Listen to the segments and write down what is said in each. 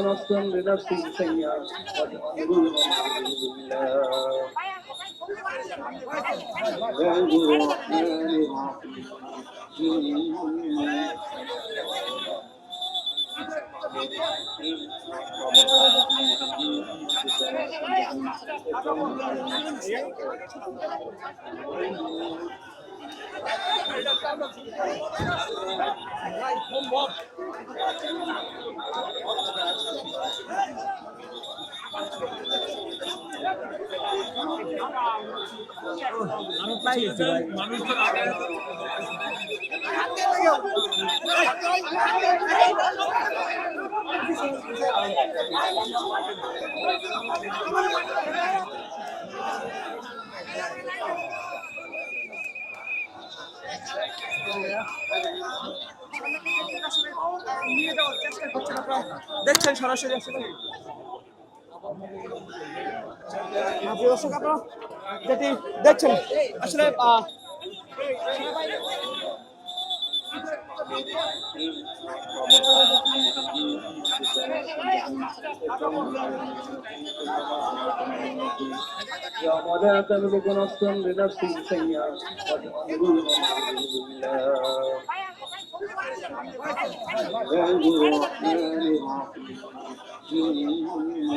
نفسا بنفس سيئة وتأمرون بالله দেখছেন সরাসরি আসলে প্রিয় দর্শক আপনারা যেটি দেখছেন আসলে আহ, يوم لا تملك نفس لنفس شيئا وتأمرون بالله الرحمن الرحيم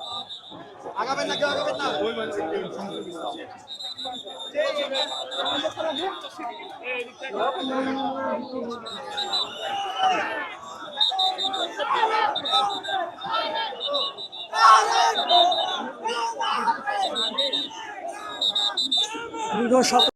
আগাবেন না? কেউ আগাবেন না দীর্ঘ শত